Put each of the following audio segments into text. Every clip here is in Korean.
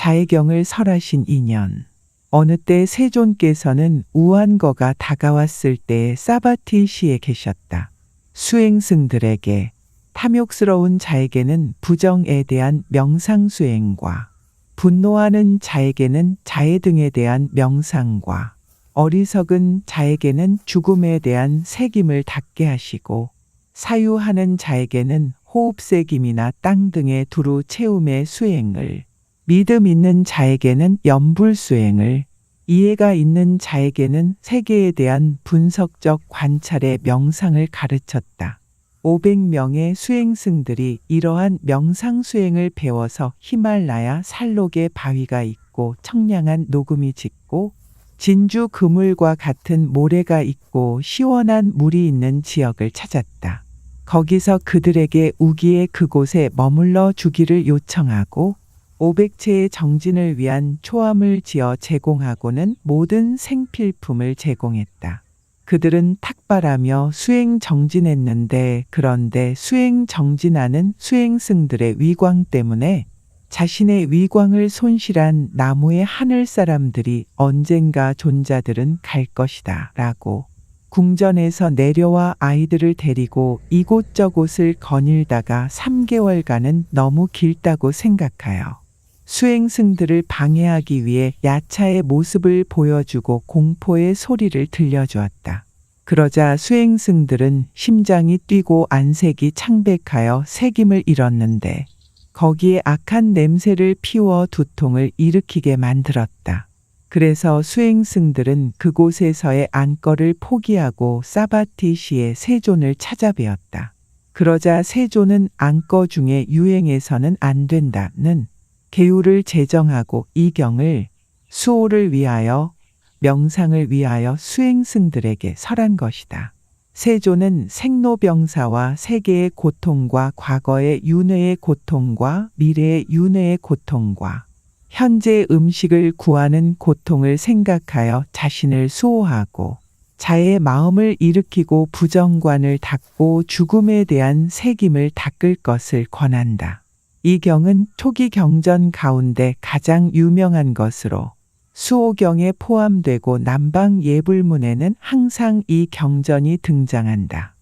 자해경을 설하신 인연. 어느 때 세존께서는 우한거가 다가왔을 때 사바티 시에 계셨다. 수행승들에게 탐욕스러운 자에게는 부정에 대한 명상수행과 분노하는 자에게는 자해 등에 대한 명상과 어리석은 자에게는 죽음에 대한 새김을 닦게 하시고 사유하는 자에게는 호흡새김이나 땅 등의 두루 채움의 수행을 믿음 있는 자에게는 염불수행을 이해가 있는 자에게는 세계에 대한 분석적 관찰의 명상을 가르쳤다. 500명의 수행승들이 이러한 명상 수행을 배워서 히말라야 살록의 바위가 있고 청량한 녹음이 짙고 진주 그물과 같은 모래가 있고 시원한 물이 있는 지역을 찾았다. 거기서 그들에게 우기의 그곳에 머물러 주기를 요청하고 500채의 정진을 위한 초함을 지어 제공하고는 모든 생필품을 제공했다. 그들은 탁발하며 수행 정진했는데 그런데 수행 정진하는 수행승들의 위광 때문에 자신의 위광을 손실한 나무의 하늘 사람들이 언젠가 존자들은 갈 것이다 라고 궁전에서 내려와 아이들을 데리고 이곳저곳을 거닐다가 3개월간은 너무 길다고 생각하여 수행승들을 방해하기 위해 야차의 모습을 보여주고 공포의 소리를 들려주었다. 그러자 수행승들은 심장이 뛰고 안색이 창백하여 새김을 잃었는데 거기에 악한 냄새를 피워 두통을 일으키게 만들었다. 그래서 수행승들은 그곳에서의 안거를 포기하고 사바티시의 세존을 찾아뵈었다. 그러자 세존은 안거 중에 유행해서는 안 된다는 계율을 제정하고 이 경을 수호를 위하여 명상을 위하여 수행승들에게 설한 것이다. 세조는 생로병사와 세계의 고통과 과거의 윤회의 고통과 미래의 윤회의 고통과 현재 음식을 구하는 고통을 생각하여 자신을 수호하고 자의 마음을 일으키고 부정관을 닫고 죽음에 대한 새김을 닦을 것을 권한다. 이 경은 초기 경전 가운데 가장 유명한 것으로 수호경에 포함되고 남방 예불문에는 항상 이 경전이 등장한다.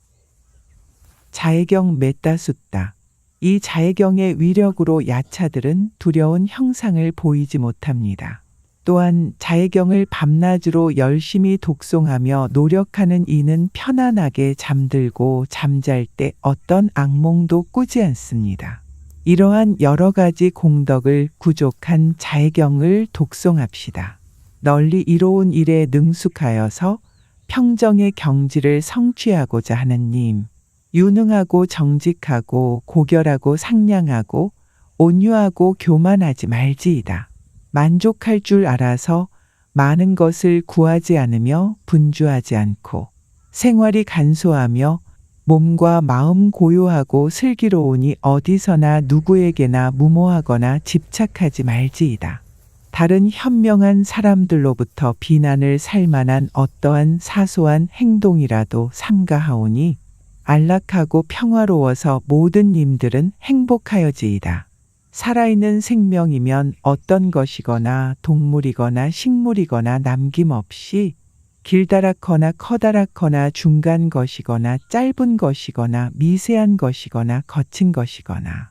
자해경 메따숫다. 이 자해경의 위력으로 야차들은 두려운 형상을 보이지 못합니다. 또한 자해경을 밤낮으로 열심히 독송하며 노력하는 이는 편안하게 잠들고 잠잘 때 어떤 악몽도 꾸지 않습니다. 이러한 여러 가지 공덕을 구족한 자해경을 독송합시다. 널리 이로운 일에 능숙하여서 평정의 경지를 성취하고자 하는 님, 유능하고 정직하고 고결하고 상냥하고 온유하고 교만하지 말지이다. 만족할 줄 알아서 많은 것을 구하지 않으며 분주하지 않고 생활이 간소하며 몸과 마음 고요하고 슬기로우니 어디서나 누구에게나 무모하거나 집착하지 말지이다. 다른 현명한 사람들로부터 비난을 살 만한 어떠한 사소한 행동이라도 삼가하오니 안락하고 평화로워서 모든 님들은 행복하여지이다. 살아있는 생명이면 어떤 것이거나 동물이거나 식물이거나 남김없이 길다랗거나 커다랗거나 중간 것이거나 짧은 것이거나 미세한 것이거나 거친 것이거나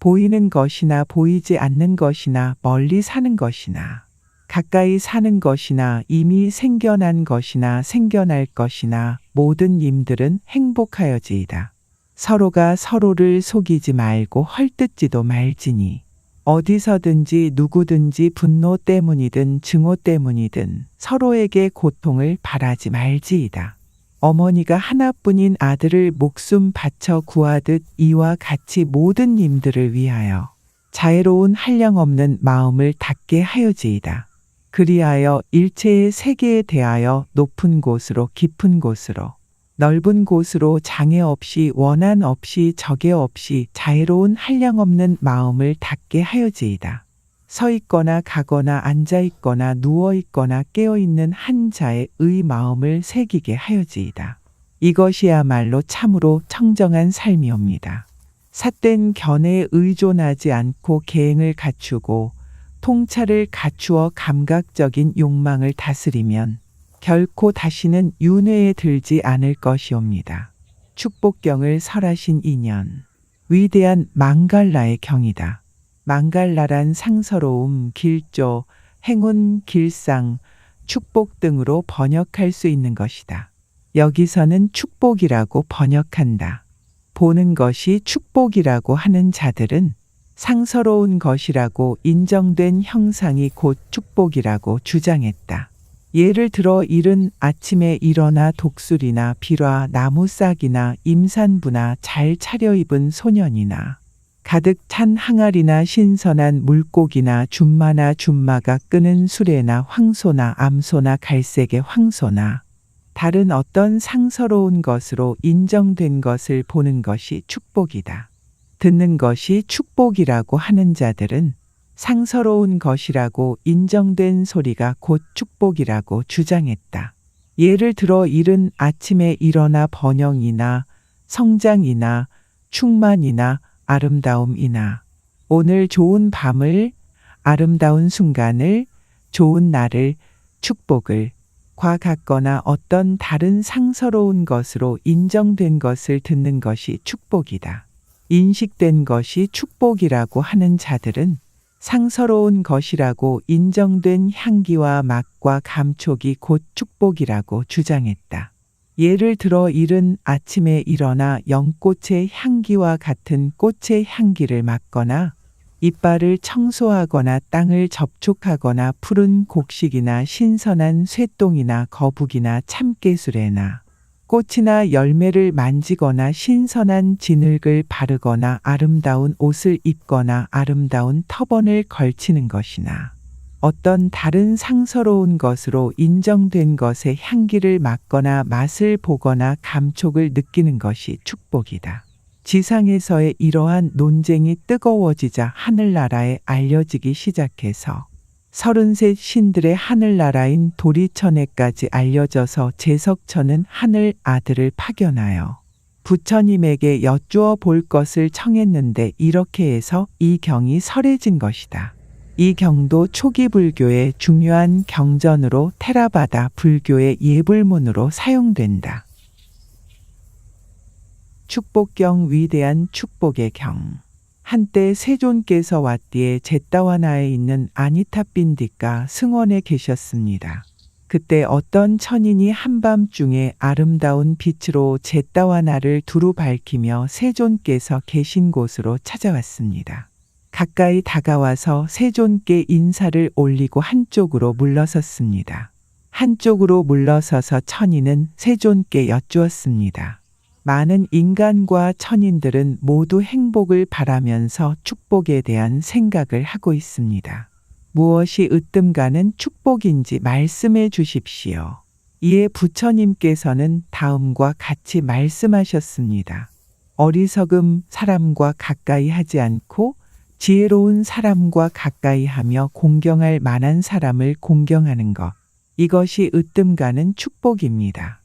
보이는 것이나 보이지 않는 것이나 멀리 사는 것이나 가까이 사는 것이나 이미 생겨난 것이나 생겨날 것이나 모든 님들은 행복하여지이다. 서로가 서로를 속이지 말고 헐뜯지도 말지니 어디서든지 누구든지 분노 때문이든 증오 때문이든 서로에게 고통을 바라지 말지이다. 어머니가 하나뿐인 아들을 목숨 바쳐 구하듯 이와 같이 모든 님들을 위하여 자애로운 한량없는 마음을 닫게 하여지이다. 그리하여 일체의 세계에 대하여 높은 곳으로 깊은 곳으로 넓은 곳으로 장애 없이 원한 없이 적애 없이 자애로운 한량 없는 마음을 닫게 하여지이다. 서 있거나 가거나 앉아 있거나 누워 있거나 깨어 있는 한 자의 의 마음을 새기게 하여지이다. 이것이야말로 참으로 청정한 삶이옵니다. 삿된 견해에 의존하지 않고 계행을 갖추고 통찰을 갖추어 감각적인 욕망을 다스리면 결코 다시는 윤회에 들지 않을 것이옵니다. 축복경을 설하신 인연. 위대한 망갈라의 경이다. 망갈라란 상서로움, 길조, 행운, 길상, 축복 등으로 번역할 수 있는 것이다. 여기서는 축복이라고 번역한다. 보는 것이 축복이라고 하는 자들은 상서로운 것이라고 인정된 형상이 곧 축복이라고 주장했다. 예를 들어 이른 아침에 일어나 독수리나 비라 나무싹이나 임산부나 잘 차려입은 소년이나 가득 찬 항아리나 신선한 물고기나 줌마나 줌마가 끄는 수레나 황소나 암소나 갈색의 황소나 다른 어떤 상서로운 것으로 인정된 것을 보는 것이 축복이다. 듣는 것이 축복이라고 하는 자들은 상서로운 것이라고 인정된 소리가 곧 축복이라고 주장했다. 예를 들어 이른 아침에 일어나 번영이나 성장이나 충만이나 아름다움이나 오늘 좋은 밤을 아름다운 순간을 좋은 날을 축복을 과 같거나 어떤 다른 상서로운 것으로 인정된 것을 듣는 것이 축복이다. 인식된 것이 축복이라고 하는 자들은 상서로운 것이라고 인정된 향기와 맛과 감촉이 곧 축복이라고 주장했다. 예를 들어 이른 아침에 일어나 연꽃의 향기와 같은 꽃의 향기를 맡거나 이빨을 청소하거나 땅을 접촉하거나 푸른 곡식이나 신선한 쇠똥이나 거북이나 참깨술에나 꽃이나 열매를 만지거나 신선한 진흙을 바르거나 아름다운 옷을 입거나 아름다운 터번을 걸치는 것이나 어떤 다른 상서로운 것으로 인정된 것의 향기를 맡거나 맛을 보거나 감촉을 느끼는 것이 축복이다. 지상에서의 이러한 논쟁이 뜨거워지자 하늘나라에 알려지기 시작해서 서른셋 신들의 하늘나라인 도리천에까지 알려져서 제석천은 하늘 아들을 파견하여 부처님에게 여쭈어 볼 것을 청했는데 이렇게 해서 이 경이 설해진 것이다. 이 경도 초기 불교의 중요한 경전으로 테라바다 불교의 예불문으로 사용된다. 축복경 위대한 축복의 경. 한때 세존께서 왔디에 제따와나에 있는 아니타빈디가 승원에 계셨습니다. 그때 어떤 천인이 한밤중에 아름다운 빛으로 제따와나를 두루 밝히며 세존께서 계신 곳으로 찾아왔습니다. 가까이 다가와서 세존께 인사를 올리고 한쪽으로 물러섰습니다. 한쪽으로 물러서서 천인은 세존께 여쭈었습니다. 많은 인간과 천인들은 모두 행복을 바라면서 축복에 대한 생각을 하고 있습니다. 무엇이 으뜸가는 축복인지 말씀해 주십시오. 이에 부처님께서는 다음과 같이 말씀하셨습니다. 어리석음 사람과 가까이 하지 않고 지혜로운 사람과 가까이 하며 공경할 만한 사람을 공경하는 것. 이것이 으뜸가는 축복입니다.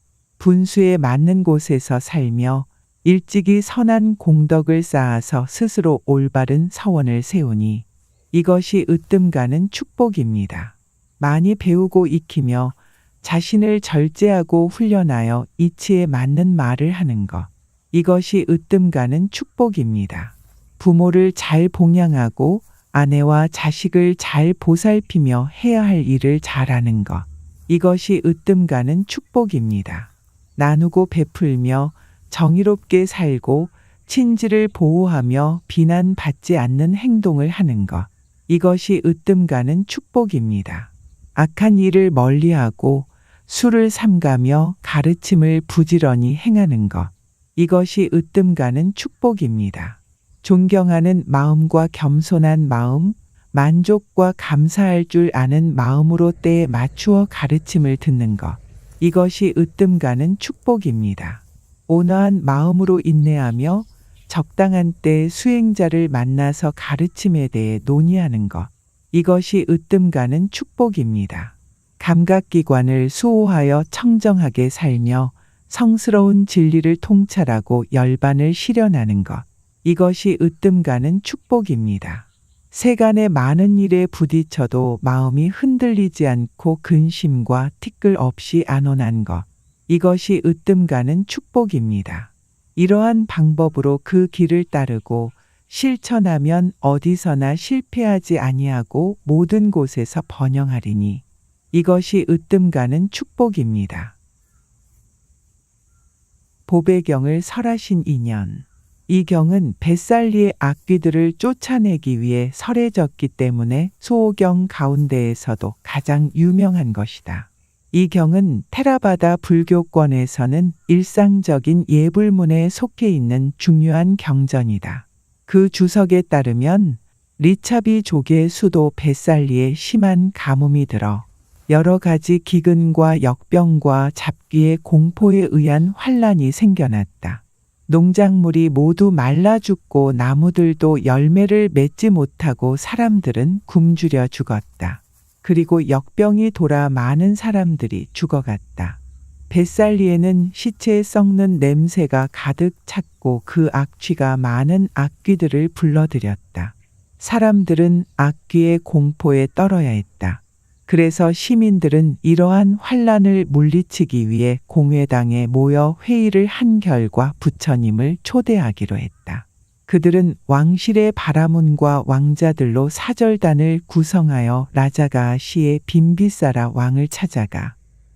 분수에 맞는 곳에서 살며 일찍이 선한 공덕을 쌓아서 스스로 올바른 서원을 세우니 이것이 으뜸가는 축복입니다. 많이 배우고 익히며 자신을 절제하고 훈련하여 이치에 맞는 말을 하는 것. 이것이 으뜸가는 축복입니다. 부모를 잘 봉양하고 아내와 자식을 잘 보살피며 해야 할 일을 잘하는 것. 이것이 으뜸가는 축복입니다. 나누고 베풀며 정의롭게 살고 친지를 보호하며 비난받지 않는 행동을 하는 것. 이것이 으뜸가는 축복입니다. 악한 일을 멀리하고 술을 삼가며 가르침을 부지런히 행하는 것. 이것이 으뜸가는 축복입니다. 존경하는 마음과 겸손한 마음, 만족과 감사할 줄 아는 마음으로 때에 맞추어 가르침을 듣는 것. 이것이 으뜸가는 축복입니다. 온화한 마음으로 인내하며 적당한 때 수행자를 만나서 가르침에 대해 논의하는 것. 이것이 으뜸가는 축복입니다. 감각기관을 수호하여 청정하게 살며 성스러운 진리를 통찰하고 열반을 실현하는 것. 이것이 으뜸가는 축복입니다. 세간의 많은 일에 부딪혀도 마음이 흔들리지 않고 근심과 티끌 없이 안온한 것. 이것이 으뜸 가는 축복입니다. 이러한 방법으로 그 길을 따르고 실천하면 어디서나 실패하지 아니하고 모든 곳에서 번영하리니 이것이 으뜸 가는 축복입니다. 보배경을 설하신 인연 이 경은 뱃살리의 악귀들을 쫓아내기 위해 설해졌기 때문에 소경 가운데에서도 가장 유명한 것이다. 이 경은 테라바다 불교권에서는 일상적인 예불문에 속해 있는 중요한 경전이다. 그 주석에 따르면 리차비 족의 수도 뱃살리에 심한 가뭄이 들어 여러 가지 기근과 역병과 잡귀의 공포에 의한 환란이 생겨났다. 농작물이 모두 말라 죽고 나무들도 열매를 맺지 못하고 사람들은 굶주려 죽었다. 그리고 역병이 돌아 많은 사람들이 죽어갔다. 뱃살리에는 시체에 썩는 냄새가 가득 찼고 그 악취가 많은 악귀들을 불러들였다. 사람들은 악귀의 공포에 떨어야 했다. 그래서 시민들은 이러한 환란을 물리치기 위해 공회당에 모여 회의를 한 결과 부처님을 초대하기로 했다. 그들은 왕실의 바라문과 왕자들로 사절단을 구성하여 라자가 시의 빈비사라 왕을 찾아가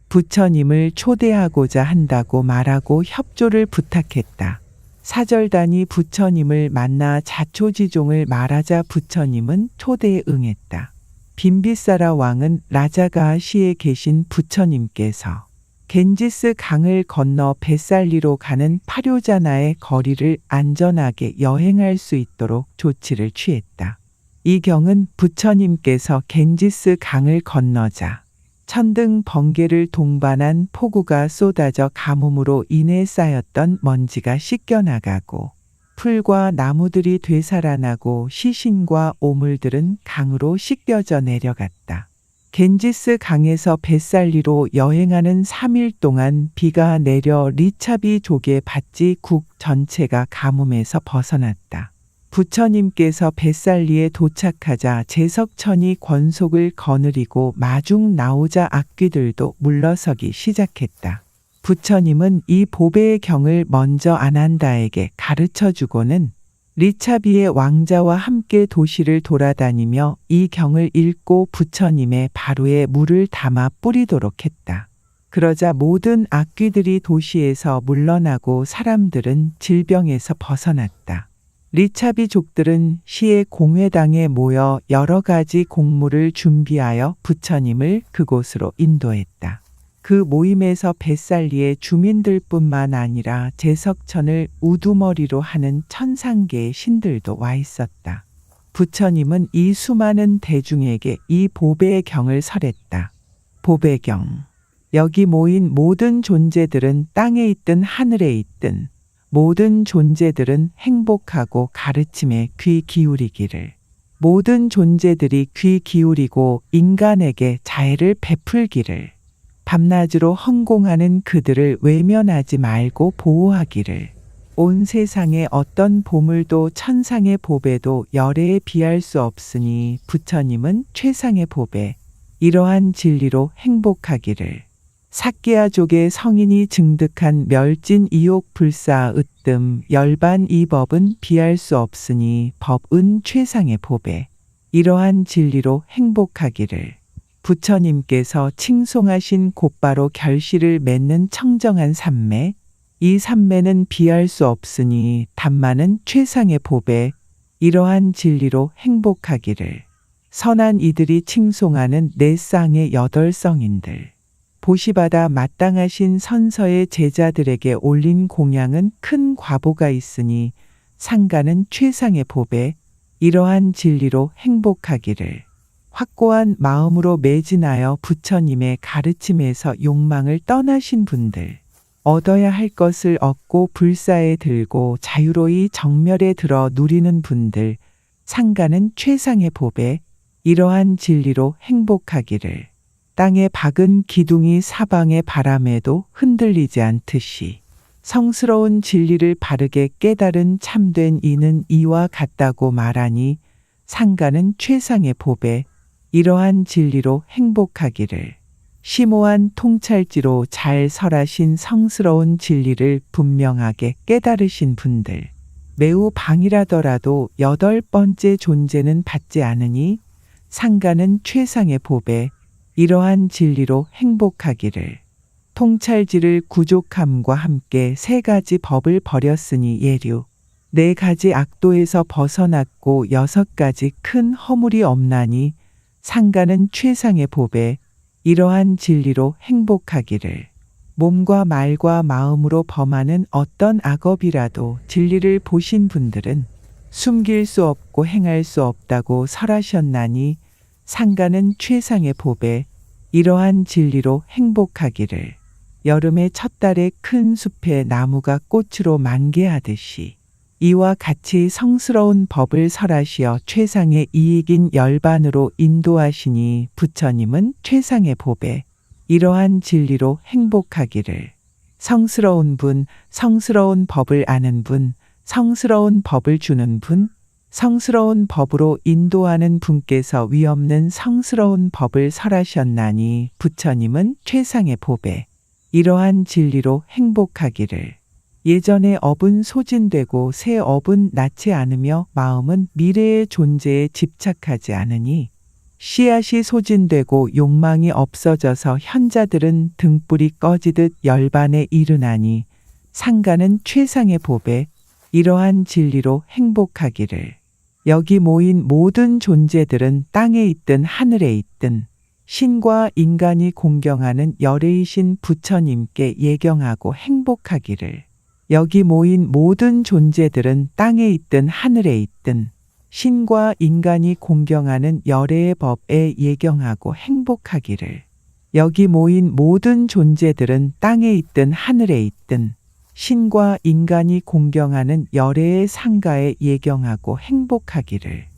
부처님을 초대하고자 한다고 말하고 협조를 부탁했다. 사절단이 부처님을 만나 자초지종을 말하자 부처님은 초대에 응했다. 빈비사라 왕은 라자가시에 계신 부처님께서 겐지스 강을 건너 뱃살리로 가는 파료자나의 거리를 안전하게 여행할 수 있도록 조치를 취했다. 이 경은 부처님께서 겐지스 강을 건너자 천등 번개를 동반한 폭우가 쏟아져 가뭄으로 인해 쌓였던 먼지가 씻겨나가고 풀과 나무들이 되살아나고 시신과 오물들은 강으로 씻겨져 내려갔다. 겐지스 강에서 뱃살리로 여행하는 3일 동안 비가 내려 리차비 족의 밭지 국 전체가 가뭄에서 벗어났다. 부처님께서 뱃살리에 도착하자 제석천이 권속을 거느리고 마중 나오자 악귀들도 물러서기 시작했다. 부처님은 이 보배의 경을 먼저 아난다에게 가르쳐 주고는 리차비의 왕자와 함께 도시를 돌아다니며 이 경을 읽고 부처님의 바로에 물을 담아 뿌리도록 했다. 그러자 모든 악귀들이 도시에서 물러나고 사람들은 질병에서 벗어났다. 리차비 족들은 시의 공회당에 모여 여러 가지 공물을 준비하여 부처님을 그곳으로 인도했다. 그 모임에서 뱃살리의 주민들뿐만 아니라 제석천을 우두머리로 하는 천상계의 신들도 와 있었다. 부처님은 이 수많은 대중에게 이 보배의 경을 설했다. 보배 경. 여기 모인 모든 존재들은 땅에 있든 하늘에 있든 모든 존재들은 행복하고 가르침에 귀 기울이기를. 모든 존재들이 귀 기울이고 인간에게 자애를 베풀기를. 밤낮으로 헌공하는 그들을 외면하지 말고 보호하기를. 온 세상의 어떤 보물도 천상의 보배도 열애에 비할 수 없으니 부처님은 최상의 보배, 이러한 진리로 행복하기를. 사끼아족의 성인이 증득한 멸진 이옥 불사 으뜸 열반 이 법은 비할 수 없으니 법은 최상의 보배. 이러한 진리로 행복하기를. 부처님께서 칭송하신 곧바로 결실을 맺는 청정한 삼매, 이 삼매는 비할 수 없으니 단마는 최상의 보배, 이러한 진리로 행복하기를. 선한 이들이 칭송하는 네 쌍의 여덟 성인들. 보시받아 마땅하신 선서의 제자들에게 올린 공양은 큰 과보가 있으니 상가는 최상의 보배, 이러한 진리로 행복하기를. 확고한 마음으로 매진하여 부처님의 가르침에서 욕망을 떠나신 분들, 얻어야 할 것을 얻고 불사에 들고 자유로이 정멸에 들어 누리는 분들, 상가는 최상의 보배, 이러한 진리로 행복하기를. 땅에 박은 기둥이 사방의 바람에도 흔들리지 않듯이 성스러운 진리를 바르게 깨달은 참된 이는 이와 같다고 말하니 상가는 최상의 보배, 이러한 진리로 행복하기를. 심오한 통찰지로 잘 설하신 성스러운 진리를 분명하게 깨달으신 분들. 매우 방이라더라도 여덟 번째 존재는 받지 않으니 상가는 최상의 보배, 이러한 진리로 행복하기를. 통찰지를 구족함과 함께 세 가지 법을 버렸으니 예류. 네 가지 악도에서 벗어났고 여섯 가지 큰 허물이 없나니 상가는 최상의 보배, 이러한 진리로 행복하기를. 몸과 말과 마음으로 범하는 어떤 악업이라도 진리를 보신 분들은 숨길 수 없고 행할 수 없다고 설하셨나니 상가는 최상의 보배, 이러한 진리로 행복하기를. 여름의 첫 달에 큰 숲에 나무가 꽃으로 만개하듯이 이와 같이 성스러운 법을 설하시어 최상의 이익인 열반으로 인도하시니 부처님은 최상의 보배, 이러한 진리로 행복하기를. 성스러운 분, 성스러운 법을 아는 분, 성스러운 법을 주는 분, 성스러운 법으로 인도하는 분께서 위없는 성스러운 법을 설하셨나니 부처님은 최상의 보배, 이러한 진리로 행복하기를. 예전의 업은 소진되고 새 업은 낳지 않으며 마음은 미래의 존재에 집착하지 않으니 씨앗이 소진되고 욕망이 없어져서 현자들은 등불이 꺼지듯 열반에 이르나니 상가는 최상의 보배, 이러한 진리로 행복하기를. 여기 모인 모든 존재들은 땅에 있든 하늘에 있든 신과 인간이 공경하는 열애이신 부처님께 예경하고 행복하기를. 여기 모인 모든 존재들은 땅에 있든 하늘에 있든 신과 인간이 공경하는 열애의 법에 예경하고 행복하기를. 여기 모인 모든 존재들은 땅에 있든 하늘에 있든 신과 인간이 공경하는 열애의 상가에 예경하고 행복하기를.